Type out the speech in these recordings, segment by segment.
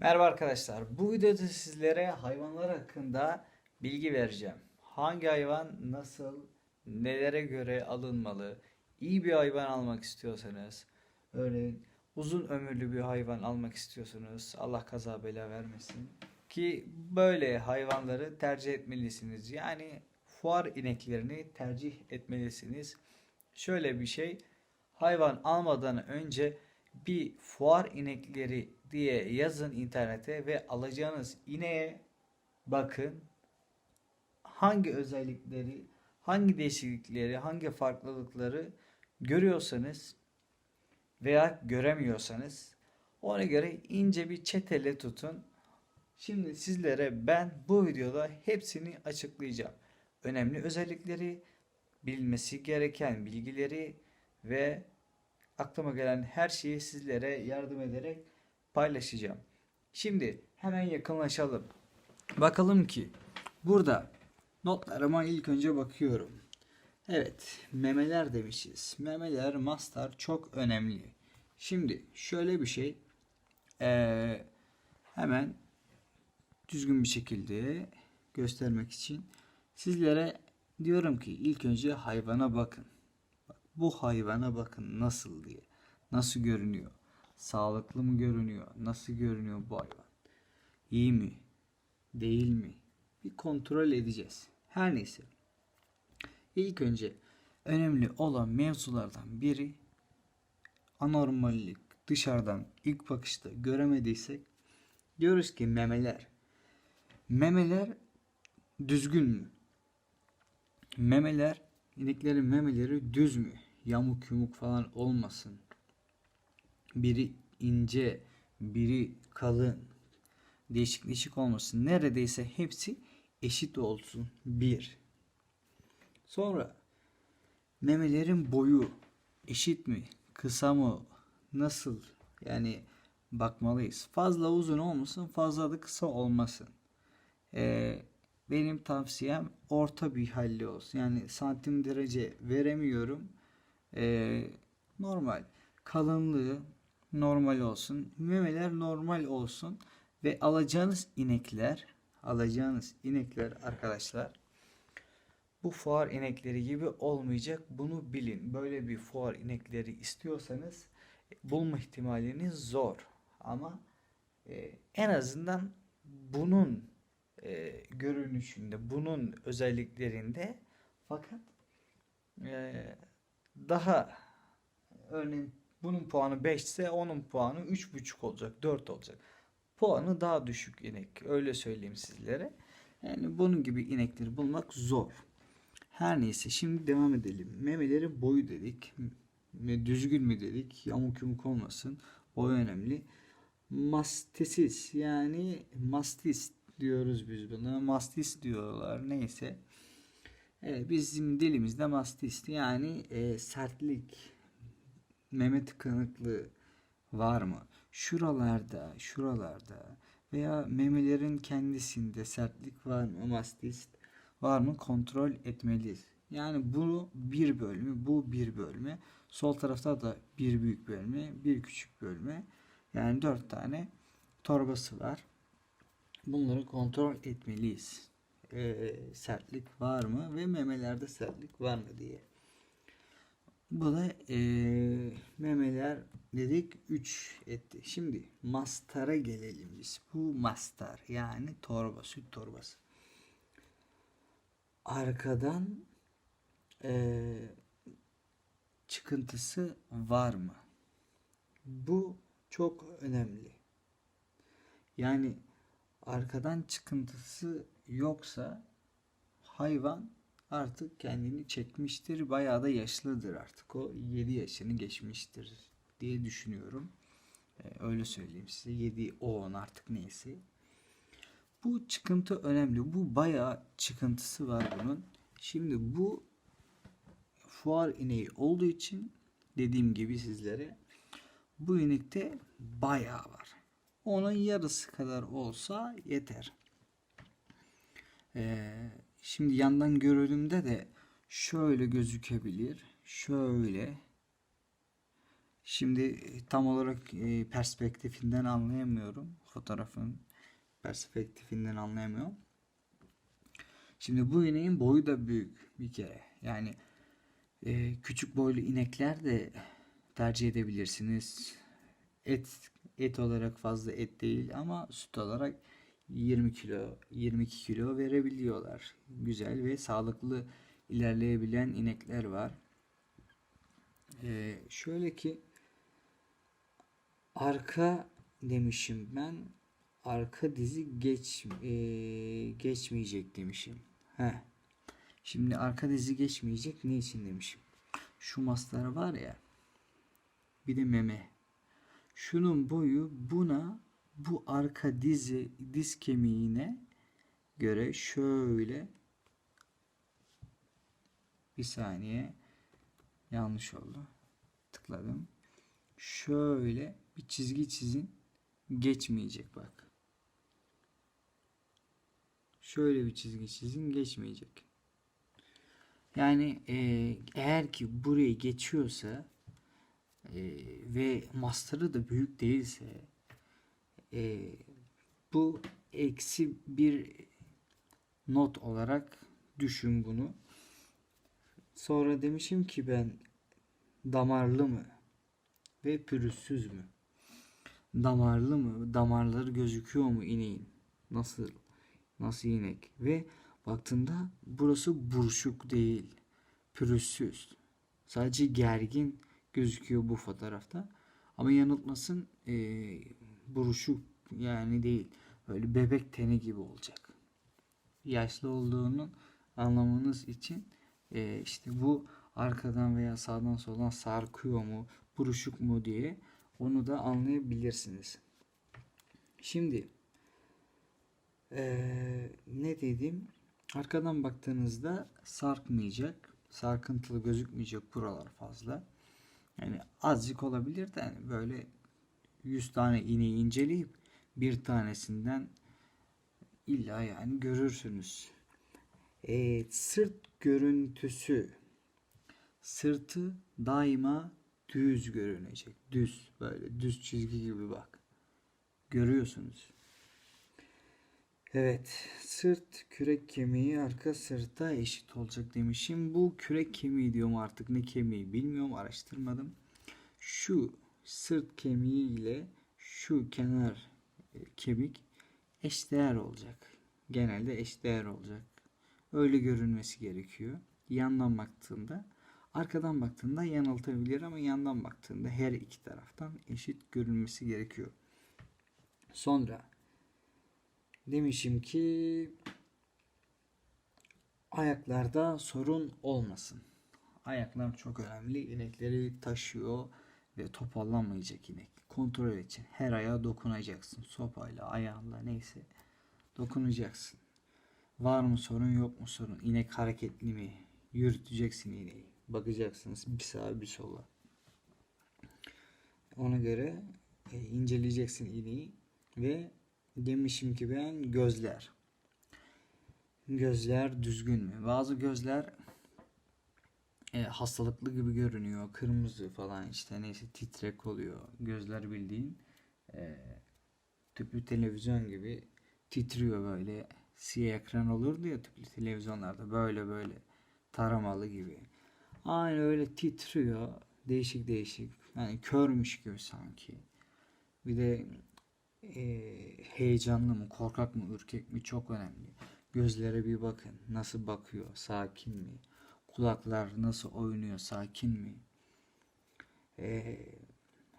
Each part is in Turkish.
Merhaba arkadaşlar. Bu videoda sizlere hayvanlar hakkında bilgi vereceğim. Hangi hayvan nasıl, nelere göre alınmalı? İyi bir hayvan almak istiyorsanız, örneğin uzun ömürlü bir hayvan almak istiyorsunuz. Allah kaza bela vermesin. Ki böyle hayvanları tercih etmelisiniz. Yani fuar ineklerini tercih etmelisiniz. Şöyle bir şey, hayvan almadan önce bir fuar inekleri diye yazın internete ve alacağınız ineğe bakın. Hangi özellikleri, hangi değişiklikleri, hangi farklılıkları görüyorsanız veya göremiyorsanız ona göre ince bir çetele tutun. Şimdi sizlere ben bu videoda hepsini açıklayacağım. Önemli özellikleri, bilmesi gereken bilgileri ve aklıma gelen her şeyi sizlere yardım ederek paylaşacağım. Şimdi hemen yakınlaşalım. Bakalım ki burada notlarıma ilk önce bakıyorum. Evet, memeler demişiz. Memeler, mastar çok önemli. Şimdi şöyle bir şey. Ee, hemen düzgün bir şekilde göstermek için sizlere diyorum ki ilk önce hayvana bakın. Bak, bu hayvana bakın nasıl diye. Nasıl görünüyor? Sağlıklı mı görünüyor? Nasıl görünüyor bu hayvan? İyi mi? Değil mi? Bir kontrol edeceğiz. Her neyse. İlk önce önemli olan mevzulardan biri anormallik dışarıdan ilk bakışta göremediysek diyoruz ki memeler. Memeler düzgün mü? Memeler, ineklerin memeleri düz mü? Yamuk yumuk falan olmasın. Biri ince, biri kalın. Değişik değişik olmasın. Neredeyse hepsi eşit olsun. Bir. Sonra memelerin boyu eşit mi? Kısa mı? Nasıl? Yani bakmalıyız. Fazla uzun olmasın, fazla da kısa olmasın. Ee, benim tavsiyem orta bir halli olsun. Yani santim derece veremiyorum. Ee, normal. Kalınlığı normal olsun. Memeler normal olsun. Ve alacağınız inekler alacağınız inekler arkadaşlar bu fuar inekleri gibi olmayacak. Bunu bilin. Böyle bir fuar inekleri istiyorsanız bulma ihtimaliniz zor. Ama e, en azından bunun e, görünüşünde, bunun özelliklerinde fakat e, daha örneğin bunun puanı 5 ise onun puanı 3.5 olacak, 4 olacak. Puanı daha düşük inek. Öyle söyleyeyim sizlere. Yani bunun gibi inekleri bulmak zor. Her neyse şimdi devam edelim. Memeleri boyu dedik. Düzgün mü dedik. Yamuk yumuk olmasın. Boy önemli. Mastisis yani mastis diyoruz biz buna. Mastis diyorlar neyse. Evet, bizim dilimizde mastis yani e, sertlik, meme tıkanıklığı var mı? Şuralarda, şuralarda veya memelerin kendisinde sertlik var mı? Mastis var mı? Kontrol etmeliyiz. Yani bu bir bölümü, bu bir bölme. Sol tarafta da bir büyük bölme, bir küçük bölme. Yani dört tane torbası var. Bunları kontrol etmeliyiz. Ee, sertlik var mı ve memelerde sertlik var mı diye. Bu da eee, memeler dedik 3 etti. Şimdi mastara gelelim biz. Bu mastar yani torba, süt torbası. Arkadan eee, çıkıntısı var mı? Bu çok önemli. Yani arkadan çıkıntısı yoksa hayvan artık kendini çekmiştir. Bayağı da yaşlıdır artık. O 7 yaşını geçmiştir diye düşünüyorum. Ee, öyle söyleyeyim size. 7 10 artık neyse. Bu çıkıntı önemli. Bu bayağı çıkıntısı var bunun. Şimdi bu fuar ineği olduğu için dediğim gibi sizlere bu inekte bayağı var. Onun yarısı kadar olsa yeter. Ee, şimdi yandan görünümde de şöyle gözükebilir. Şöyle. Şimdi tam olarak e, perspektifinden anlayamıyorum. fotoğrafın perspektifinden anlayamıyorum. Şimdi bu ineğin boyu da büyük bir kere. Yani e, küçük boylu inekler de tercih edebilirsiniz. Et et olarak fazla et değil ama süt olarak 20 kilo, 22 kilo verebiliyorlar. Güzel ve sağlıklı ilerleyebilen inekler var. Ee, şöyle ki arka demişim ben arka dizi geç e, geçmeyecek demişim. Heh. Şimdi arka dizi geçmeyecek ne için demişim. Şu maslar var ya bir de meme. Şunun boyu buna bu arka dizi diz kemiğine göre şöyle bir saniye yanlış oldu. Tıkladım. Şöyle bir çizgi çizin. Geçmeyecek bak. Şöyle bir çizgi çizin geçmeyecek. Yani e, eğer ki buraya geçiyorsa e, ve master'ı da büyük değilse e, bu eksi bir not olarak düşün bunu. Sonra demişim ki ben damarlı mı ve pürüzsüz mü? Damarlı mı? Damarları gözüküyor mu ineğin? Nasıl? Nasıl inek? Ve baktığında burası buruşuk değil. Pürüzsüz. Sadece gergin gözüküyor bu fotoğrafta. Ama yanıltmasın e, buruşuk yani değil. Böyle bebek teni gibi olacak. Yaşlı olduğunun anlamanız için e, işte bu arkadan veya sağdan soldan sarkıyor mu, buruşuk mu diye onu da anlayabilirsiniz. Şimdi e, ne dedim? Arkadan baktığınızda sarkmayacak, sarkıntılı gözükmeyecek buralar fazla. Yani azıcık olabilir de yani böyle 100 tane iğneyi inceleyip bir tanesinden illa yani görürsünüz. E, sırt görüntüsü sırtı daima düz görünecek. Düz böyle düz çizgi gibi bak. Görüyorsunuz. Evet, sırt kürek kemiği arka sırta eşit olacak demişim. Bu kürek kemiği diyorum artık ne kemiği bilmiyorum araştırmadım. Şu sırt kemiği ile şu kenar e, kemik eşdeğer olacak. Genelde eşdeğer olacak. Öyle görünmesi gerekiyor. Yandan baktığında arkadan baktığında yanıltabilir ama yandan baktığında her iki taraftan eşit görünmesi gerekiyor. Sonra demişim ki ayaklarda sorun olmasın. Ayaklar çok önemli. İnekleri taşıyor ve toparlanmayacak inek. Kontrol için her ayağa dokunacaksın. Sopayla, ayağınla neyse dokunacaksın. Var mı sorun yok mu sorun? İnek hareketli mi? Yürüteceksin ineği. Bakacaksınız bir sağa bir sola. Ona göre e, inceleyeceksin ineği ve demişim ki ben gözler. Gözler düzgün mü? Bazı gözler e, hastalıklı gibi görünüyor. Kırmızı falan işte neyse titrek oluyor. Gözler bildiğin e, tüplü televizyon gibi titriyor böyle. Siyah ekran olurdu ya tüplü televizyonlarda böyle böyle taramalı gibi. Aynı öyle titriyor. Değişik değişik. Yani körmüş gibi sanki. Bir de e, heyecanlı mı, korkak mı, ürkek mi çok önemli. Gözlere bir bakın. Nasıl bakıyor? Sakin mi? Kulaklar nasıl oynuyor? Sakin mi? Ee,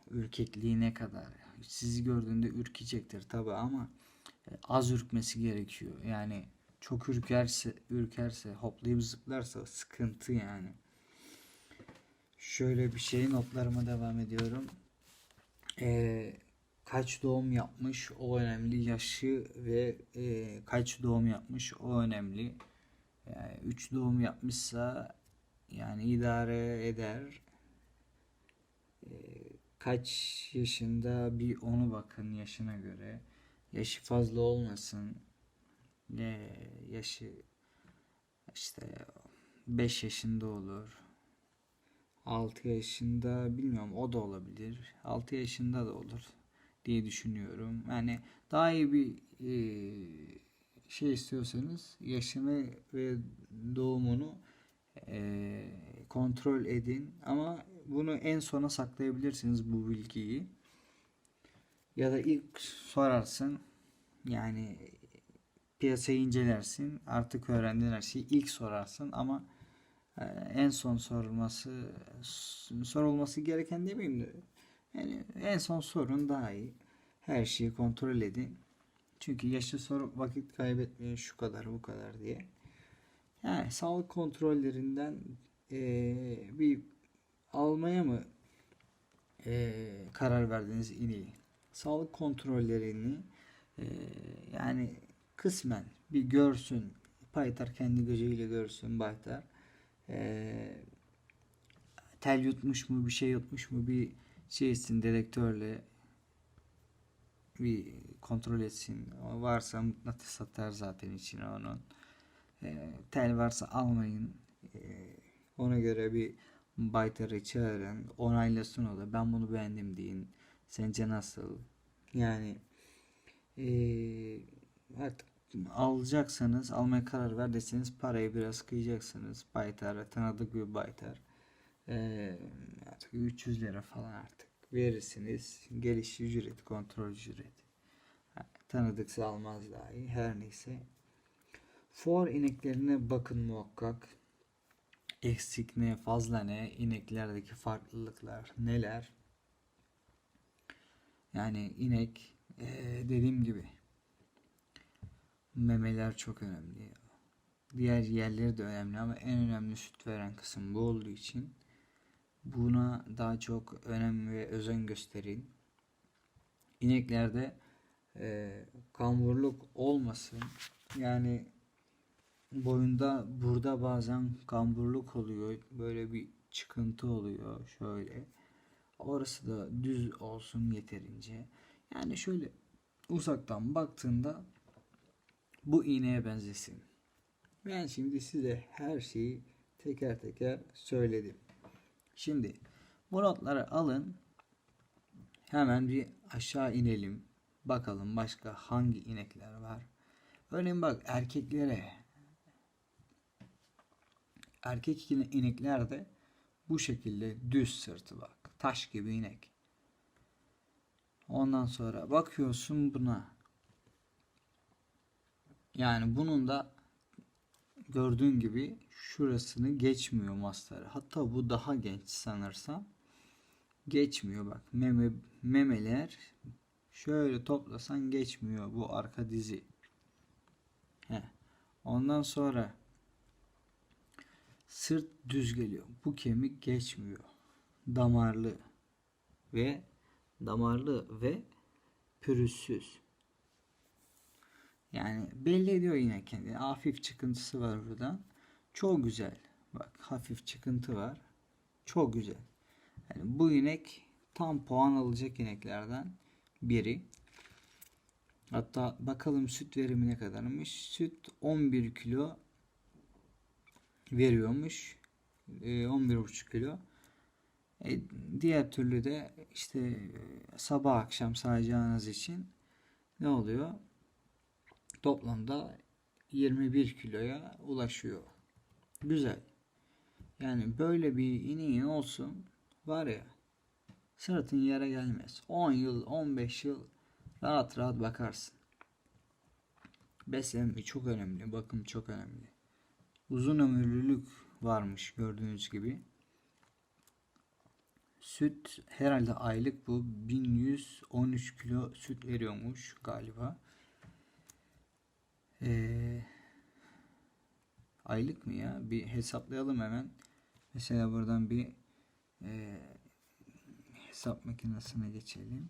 ürkekliği ne kadar? Sizi gördüğünde ürkecektir tabi ama e, az ürkmesi gerekiyor. Yani çok ürkerse, ürkerse, hoplayıp zıplarsa sıkıntı yani. Şöyle bir şey notlarıma devam ediyorum. Ee, kaç doğum yapmış o önemli. Yaşı ve e, kaç doğum yapmış o önemli. Yani 3 doğum yapmışsa yani idare eder. Ee, kaç yaşında bir onu bakın yaşına göre. Yaşı fazla olmasın. Ne yaşı işte 5 yaşında olur. 6 yaşında bilmiyorum o da olabilir. 6 yaşında da olur. diye düşünüyorum. Yani daha iyi bir e, şey istiyorsanız yaşını ve doğumunu e, kontrol edin ama bunu en sona saklayabilirsiniz bu bilgiyi. Ya da ilk sorarsın yani piyasayı incelersin artık öğrendiğin her şeyi ilk sorarsın ama e, en son sorulması sorulması gereken demeyeyim de yani en son sorun daha iyi. Her şeyi kontrol edin. Çünkü yaşı sorup vakit kaybetmeyin şu kadar bu kadar diye. Yani sağlık kontrollerinden eee, bir almaya mı eee, karar verdiniz ineği? Sağlık kontrollerini eee, yani kısmen bir görsün. Baytar kendi gözüyle görsün Baytar. Eee tel yutmuş mu bir şey yutmuş mu bir şey etsin dedektörle bir kontrol etsin. O varsa mıknatıs atar zaten içine onun. E, tel varsa almayın. E, ona göre bir baytarı çağırın. Onaylasın o da. Ben bunu beğendim deyin. Sence nasıl? Yani e, artık alacaksanız almaya karar ver deseniz parayı biraz kıyacaksınız. Baytar tanıdık bir baytar. E, artık 300 lira falan artık verirsiniz. Geliş ücret, kontrol ücret. Tanıdıksa almaz dahi. Her neyse. For ineklerine bakın muhakkak. Eksik ne, fazla ne, ineklerdeki farklılıklar neler? Yani inek eee, dediğim gibi memeler çok önemli. Diğer yerleri de önemli ama en önemli süt veren kısım bu olduğu için buna daha çok önem ve özen gösterin. İneklerde e, kamburluk olmasın. Yani boyunda burada bazen kamburluk oluyor. Böyle bir çıkıntı oluyor şöyle. Orası da düz olsun yeterince. Yani şöyle uzaktan baktığında bu iğneye benzesin. Ben şimdi size her şeyi teker teker söyledim. Şimdi bu notları alın. Hemen bir aşağı inelim. Bakalım başka hangi inekler var. Örneğin bak erkeklere erkek ine- ineklerde bu şekilde düz sırtı bak. Taş gibi inek. Ondan sonra bakıyorsun buna. Yani bunun da gördüğün gibi şurasını geçmiyor masları. Hatta bu daha genç sanırsam. Geçmiyor bak. Meme, memeler şöyle toplasan geçmiyor bu arka dizi. He. Ondan sonra sırt düz geliyor. Bu kemik geçmiyor. Damarlı ve damarlı ve pürüzsüz. Yani belli ediyor yine kendini. Hafif çıkıntısı var burada. Çok güzel. Bak hafif çıkıntı var. Çok güzel. Yani bu inek tam puan alacak ineklerden biri. Hatta bakalım süt verimi ne kadarmış. Süt 11 kilo veriyormuş. Ee, 11,5 kilo. E, diğer türlü de işte e, sabah akşam sayacağınız için ne oluyor? Toplamda 21 kiloya ulaşıyor. Güzel. Yani böyle bir ineğin olsun var ya sırtın yere gelmez. 10 yıl 15 yıl rahat rahat bakarsın. Beslenme çok önemli. Bakım çok önemli. Uzun ömürlülük varmış gördüğünüz gibi. Süt herhalde aylık bu 1113 kilo süt veriyormuş galiba. Ee, aylık mı ya? Bir hesaplayalım hemen. Mesela buradan bir e, hesap makinesine geçelim.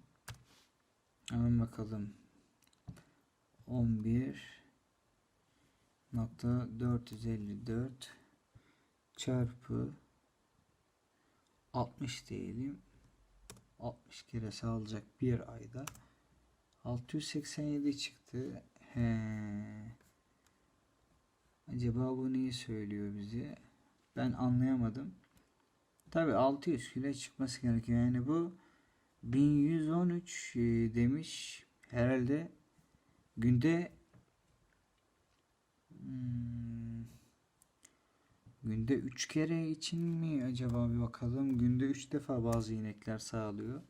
Hemen bakalım. 11 nokta 454 çarpı 60 diyelim. 60 kere sağlayacak bir ayda 687 çıktı. He. Acaba bu neyi söylüyor bize? Ben anlayamadım. Tabi 600 kilo çıkması gerekiyor. Yani bu 1113 e, demiş. Herhalde günde hmm, günde 3 kere için mi acaba bir bakalım. Günde 3 defa bazı inekler sağlıyor.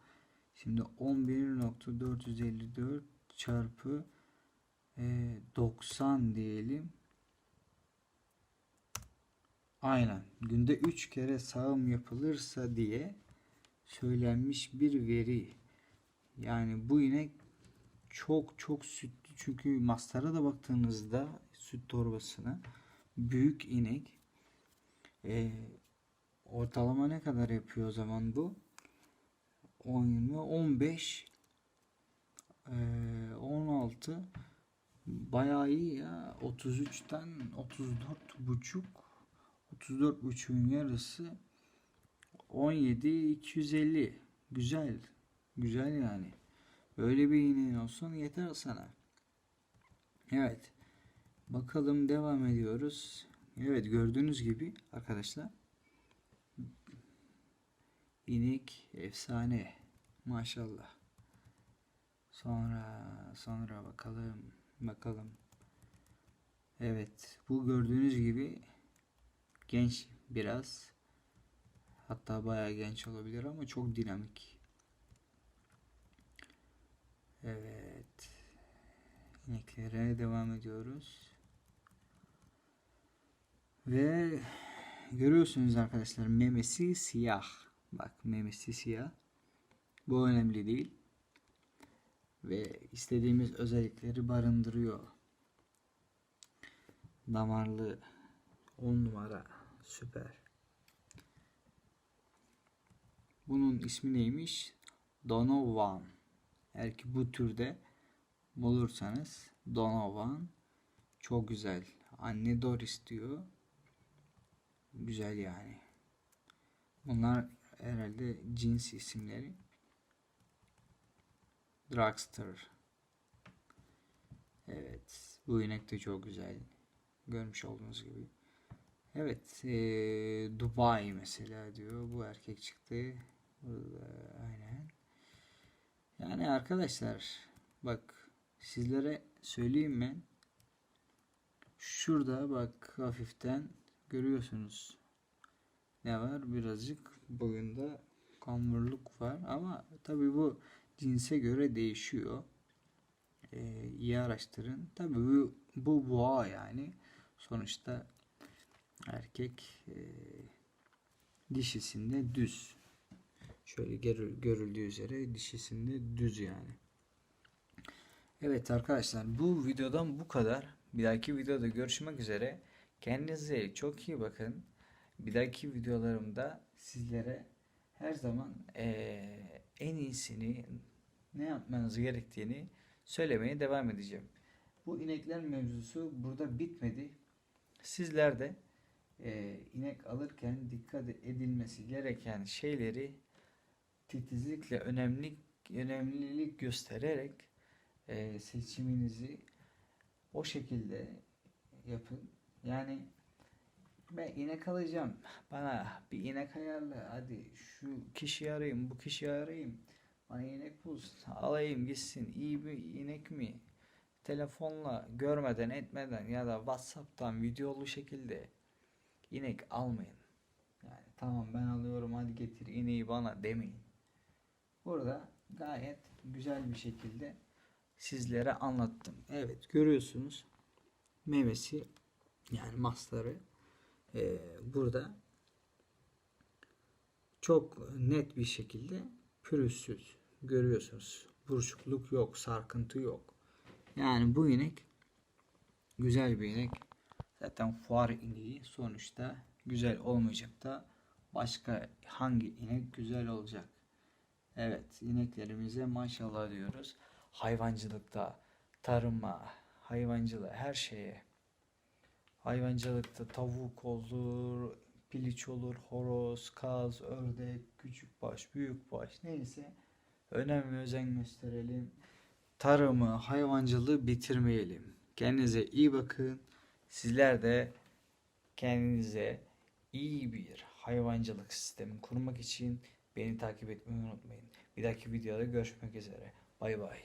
Şimdi 11.454 çarpı e, 90 diyelim. Aynen. Günde 3 kere sağım yapılırsa diye söylenmiş bir veri. Yani bu inek çok çok sütlü. Çünkü mastara da baktığınızda süt torbasına büyük inek e, ortalama ne kadar yapıyor o zaman bu? 10, 20, 15 e, 16 bayağı iyi ya 33'ten 34 buçuk 34 buçuğun yarısı 17 250 güzel güzel yani. Böyle bir iğneğin olsun yeter sana. Evet bakalım devam ediyoruz. Evet gördüğünüz gibi arkadaşlar inek efsane maşallah. Sonra sonra bakalım bakalım. Evet bu gördüğünüz gibi genç biraz Hatta bayağı genç olabilir ama çok dinamik. Evet. İneklere devam ediyoruz. Ve görüyorsunuz arkadaşlar memesi siyah. Bak memesi siyah. Bu önemli değil. Ve istediğimiz özellikleri barındırıyor. Damarlı 10 numara süper. Bunun ismi neymiş? Donovan. Eğer ki bu türde bulursanız Donovan çok güzel. Anne Doris diyor. Güzel yani. Bunlar herhalde cins isimleri. Dragster. Evet. Bu inek de çok güzel. Görmüş olduğunuz gibi. Evet. E, Dubai mesela diyor. Bu erkek çıktı. Burada, aynen. Yani arkadaşlar bak sizlere söyleyeyim ben. Şurada bak hafiften görüyorsunuz. Ne var? Birazcık boyunda kamburluk var ama tabi bu cinse göre değişiyor. Ee, iyi araştırın. Tabi bu, bu boğa yani. Sonuçta erkek e, dişisinde düz. Şöyle görüldüğü üzere dişisinde düz yani. Evet arkadaşlar bu videodan bu kadar. Bir dahaki videoda görüşmek üzere. Kendinize çok iyi bakın. Bir dahaki videolarımda sizlere her zaman ee, en iyisini ne yapmanız gerektiğini söylemeye devam edeceğim. Bu inekler mevzusu burada bitmedi. Sizler de e, inek alırken dikkat edilmesi gereken şeyleri titizlikle önemli önemlilik göstererek e, seçiminizi o şekilde yapın. Yani ben inek alacağım. Bana bir inek ayarla. Hadi şu kişiyi arayayım, bu kişiyi arayayım. Bana inek bul. Alayım gitsin. İyi bir inek mi? Telefonla görmeden etmeden ya da Whatsapp'tan videolu şekilde inek almayın. Yani tamam ben alıyorum hadi getir ineği bana demeyin. Burada gayet güzel bir şekilde sizlere anlattım. Evet görüyorsunuz memesi yani masları e, burada çok net bir şekilde pürüzsüz görüyorsunuz. Buruşukluk yok, sarkıntı yok. Yani bu inek güzel bir inek. Zaten fuar ineği sonuçta güzel olmayacak da başka hangi inek güzel olacak? Evet ineklerimize maşallah diyoruz. Hayvancılıkta, tarıma, hayvancılığa her şeye. Hayvancılıkta tavuk olur, piliç olur, horoz, kaz, ördek, küçük baş, büyük baş neyse önem ve özen gösterelim. Tarımı, hayvancılığı bitirmeyelim. Kendinize iyi bakın. Sizler de kendinize iyi bir hayvancılık sistemi kurmak için Beni takip etmeyi unutmayın. Bir dahaki videoda görüşmek üzere. Bay bay.